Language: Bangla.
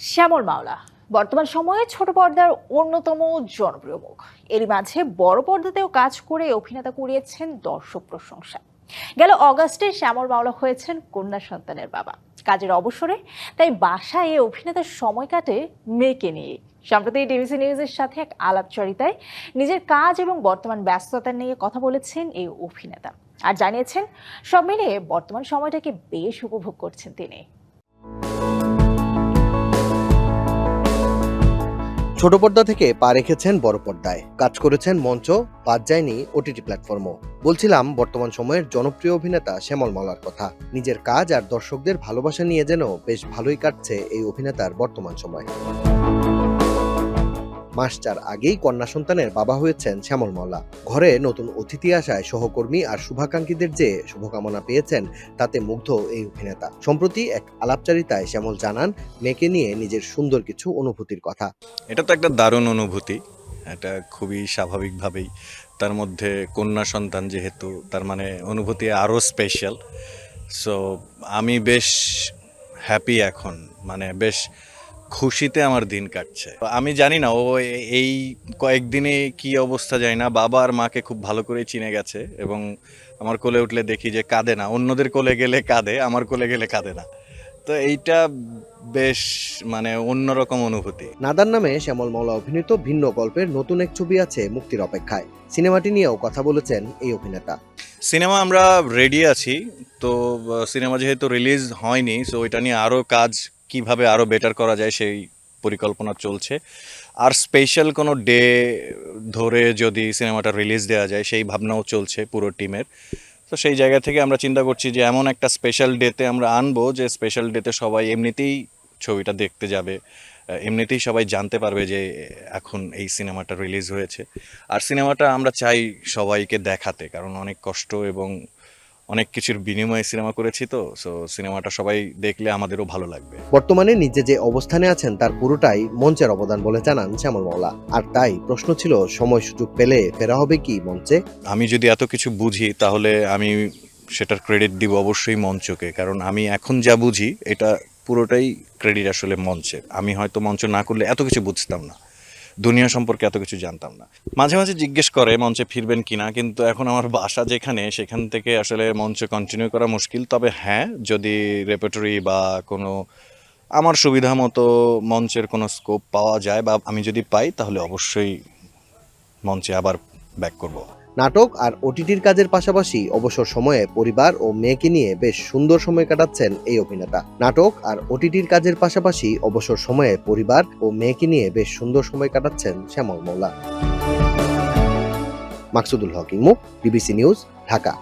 শ্যামল মাওলা, বর্তমান সময়ে ছোট পর্দার অন্যতম জনপ্রিয় মুখ। এরই মাঝে বড় পর্দাতেও কাজ করে অভিনেতা কুড়িয়েছেন দর্শক প্রশংসা। গেল অগাস্টে শ্যামল মাওলা হয়েছেন কন্যা সন্তানের বাবা। কাজের অবসরে তাই বাসায় এ অভিনেতার সময় কাটে মেয়েকে নিয়ে। সম্প্রতি ডিবিসি নিউজের সাথে এক আলাপচারিতায় নিজের কাজ এবং বর্তমান ব্যস্ততা নিয়ে কথা বলেছেন এই অভিনেতা। আর জানিয়েছেন, সব মিলিয়ে বর্তমান সময়টাকে বেশ উপভোগ করছেন তিনি। ছোট পর্দা থেকে পা রেখেছেন বড় পর্দায়। কাজ করেছেন মঞ্চ বাদ যায়নি ওটিটি প্ল্যাটফর্মও। বলছিলাম, বর্তমান সময়ের জনপ্রিয় অভিনেতা শ্যামল মলার কথা। নিজের কাজ আর দর্শকদের ভালোবাসা নিয়ে যেন বেশ ভালোই কাটছে এই অভিনেতার বর্তমান সময়। মাস চার আগেই কন্যা সন্তানের বাবা হয়েছেন শ্যামল মাওলা। ঘরে নতুন অতিথি আসায় সহকর্মী আর শুভাকাঙ্ক্ষীদের যে শুভকামনা পেয়েছেন, তাতে মুগ্ধ এই অভিনেতা। সম্প্রতি এক আলাপচারিতায় শ্যামল জানান, মেয়েকে নিয়ে নিজের সুন্দর কিছু অনুভূতির কথা। এটা তো একটা দারুণ অনুভূতি। এটা খুবই স্বাভাবিকভাবেই। তার মধ্যে কন্যা সন্তান যেহেতু, তার মানে অনুভূতি আরও স্পেশাল সো আমি বেশ হ্যাপি এখন। মানে বেশ খুশিতে আমার দিন কাটছে। আমি জানি না ও এই কয়েকদিনে কি অবস্থা যায় না। বাবা আর মাকে খুব ভালো করে চিনে গেছে এবং আমার কোলে উঠলে দেখি যে কাঁদে না। অন্যদের কোলে গেলে কাঁদে আমার কোলে গেলে কাঁদে না। তো এইটা বেশ মানে অন্যরকম অনুভূতি। নাদার নামে শ্যামল মাওলা অভিনীত ভিন্ন গল্পের নতুন এক ছবি আছে মুক্তির অপেক্ষায়। সিনেমাটি নিয়েও কথা বলেছেন এই অভিনেতা। সিনেমা আমরা রেডি আছি তো সিনেমা যেহেতু রিলিজ হয়নি সো এটা নিয়ে আরও কাজ কীভাবে আরও বেটার করা যায় সেই পরিকল্পনা চলছে। আর স্পেশাল কোনো ডে ধরে যদি সিনেমাটা রিলিজ দেওয়া যায়, সেই ভাবনাও চলছে পুরো টিমের তো সেই জায়গা থেকে আমরা চিন্তা করছি যে এমন একটা স্পেশাল ডেতে আমরা আনব যে স্পেশাল ডেতে সবাই এমনিতেই ছবিটা দেখতে যাবে। এমনিতেই সবাই জানতে পারবে যে এখন এই সিনেমাটা রিলিজ হয়েছে। আর সিনেমাটা আমরা চাই সবাইকে দেখাতে, কারণ অনেক কষ্ট এবং অনেক কিছুর বিনিময়ে সিনেমা করেছি তো সো সিনেমাটা সবাই দেখলে আমাদেরও ভালো লাগবে। বর্তমানে নিজে যে অবস্থানে আছেন তার পুরোটাই মঞ্চের অবদান বলে জানান শ্যামল মাওলা। আর তাই প্রশ্ন ছিল সময় সুযোগ পেলে ফেরা হবে কি মঞ্চে? আমি যদি এত কিছু বুঝি তাহলে আমি সেটার ক্রেডিট দিব অবশ্যই মঞ্চকে কারণ আমি এখন যা বুঝি এটা পুরোটাই ক্রেডিট আসলে মঞ্চের। আমি হয়তো মঞ্চ না করলে এত কিছু বুঝতাম না। দুনিয়া সম্পর্কে এত কিছু জানতাম না। মাঝে মাঝে জিজ্ঞেস করে, মঞ্চে ফিরবেন কিনা? কিন্তু এখন আমার বাসা যেখানে, সেখান থেকে আসলে মঞ্চে কন্টিনিউ করা মুশকিল। তবে হ্যাঁ যদি রেপেটরি বা কোনো আমার সুবিধা মতো মঞ্চের কোনো স্কোপ পাওয়া যায় বা আমি যদি পাই, তাহলে অবশ্যই মঞ্চে আবার ব্যাক করব। নাটক আর ওটিটির কাজের পাশাপাশি অবসর সময়ে পরিবার ও মেয়েকে নিয়ে বেশ সুন্দর সময় কাটাচ্ছেন এই অভিনেতা। নাটক আর ওটিটির কাজের পাশাপাশি অবসর সময়ে পরিবার ও মেয়েকে নিয়ে বেশ সুন্দর সময় কাটাচ্ছেন শ্যামল মৌলা। মাকসুদুল হক ইমু বিবিসি নিউজ ঢাকা।